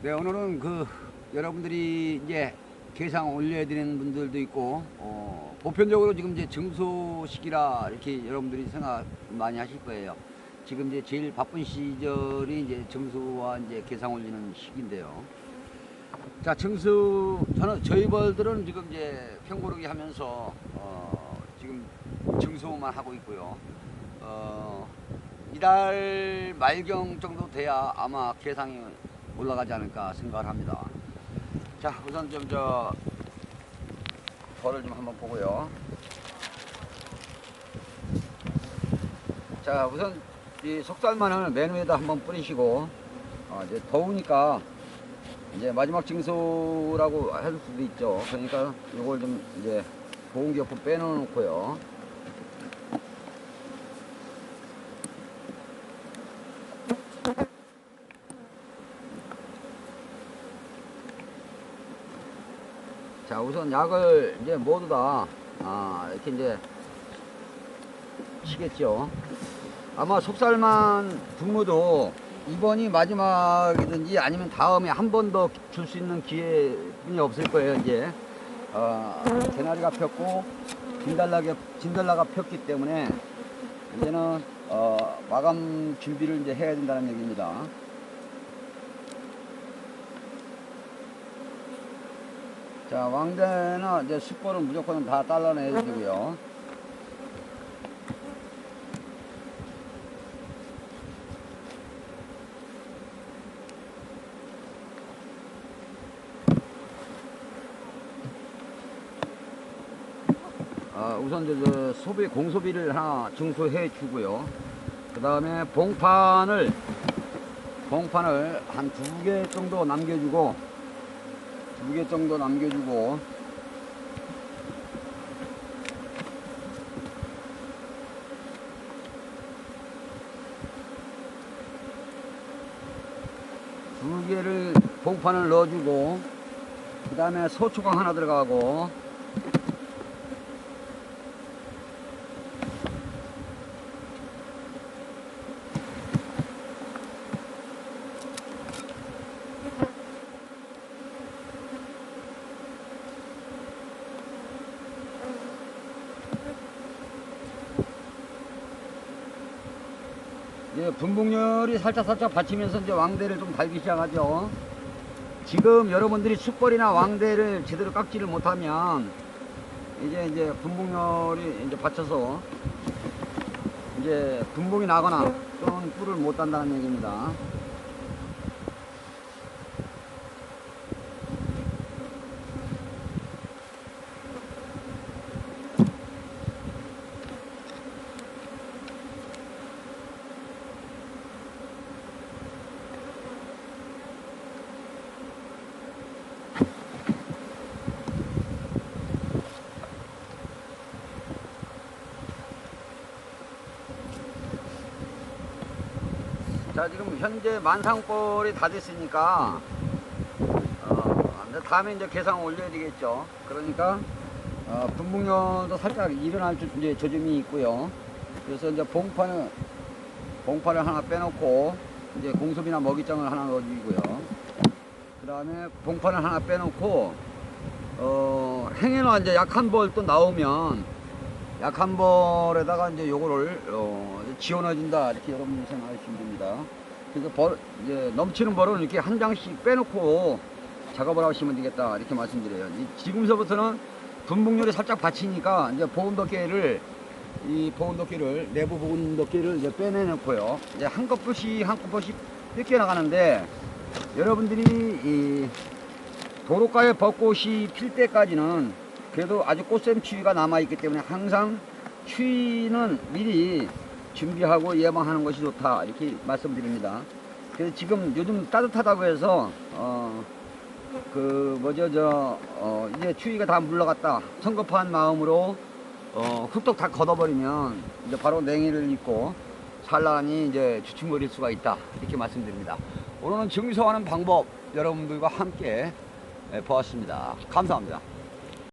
네, 오늘은 그 여러분들이 이제 개상 올려야 되는 분들도 있고 어, 보편적으로 지금 이제 증소 시기라 이렇게 여러분들이 생각 많이 하실 거예요. 지금 이제 제일 바쁜 시절이 이제 증소와 이제 개상 올리는 시기인데요. 자, 증수 저는 저희 벌들은 지금 이제 평고르기 하면서 어, 지금 증소만 하고 있고요. 어, 이달 말경 정도 돼야 아마 개상이 올라가지 않을까 생각을 합니다. 자, 우선 좀 저 벌을 좀 한번 보고요. 자, 우선 이 속살만을 맨 위에다 한번 뿌리시고 어, 이제 더우니까 이제 마지막 징소라고 할 수도 있죠. 그러니까 이걸 좀 이제 보온기 옆으로 빼놓고요. 자, 우선 약을 이제 모두 다, 아, 이렇게 이제 치겠죠. 아마 속살만 분무도 이번이 마지막이든지 아니면 다음에 한 번 더 줄 수 있는 기회뿐이 없을 거예요, 이제. 어, 개나리가 폈고, 진달라가, 진달라가 폈기 때문에 이제는 어, 마감 준비를 이제 해야 된다는 얘기입니다. 자, 왕대는 이제 숯벌은 무조건 다 잘라내야 되고요. 아, 우선 저, 저 소비 공소비를 하나 증소해 주고요. 그 다음에 봉판을 봉판을 한 두 개 정도 남겨주고 두 개 정도 남겨주고. 두 개를 봉판을 넣어주고 그 다음에 소초광 하나 들어가고 분봉열이 살짝 살짝 받치면서 이제 왕대를 좀 달기 시작하죠. 지금 여러분들이 숯벌이나 왕대를 제대로 깎지를 못하면 이제 이제 분봉열이 이제 받쳐서 이제 분봉이 나거나 또는 뿔을 못 단다는 얘기입니다. 자 지금 현재 만상벌이 다 됐으니까 어, 다음에 이제 개상 올려야 되겠죠. 그러니까 어, 분봉열도 살짝 일어날 줄 이제 조짐이 있고요. 그래서 이제 봉판을 봉판을 하나 빼놓고 이제 공섭이나 먹이장을 하나 넣어주고요. 그 다음에 봉판을 하나 빼놓고 어, 행여나 이제 약한 벌 또 나오면 약한 벌에다가 이제 요거를 어, 지원해준다 이렇게 여러분이 생각하시면 됩니다. 그래서 벌 이제 넘치는 벌은 이렇게 한 장씩 빼놓고 작업을 하시면 되겠다 이렇게 말씀드려요. 이 지금서부터는 분봉률이 살짝 받치니까 이제 보온 덮개를 이 보온 덮개를 내부 보온 덮개를 이제 빼내놓고요. 이제 한 컵씩 한 컵씩 뜯겨 나가는데 여러분들이 이 도로가에 벚꽃이 필 때까지는 그래도 아주 꽃샘 추위가 남아있기 때문에 항상 추위는 미리 준비하고 예방하는 것이 좋다 이렇게 말씀드립니다. 그래서 지금 요즘 따뜻하다고 해서 어 그 뭐죠 저 어 이제 추위가 다 물러갔다 성급한 마음으로 어 훌떡 다 걷어버리면 이제 바로 냉해를 입고 산란이 이제 주춤거릴 수가 있다 이렇게 말씀드립니다. 오늘은 증소하는 방법 여러분들과 함께 예, 보았습니다. 감사합니다.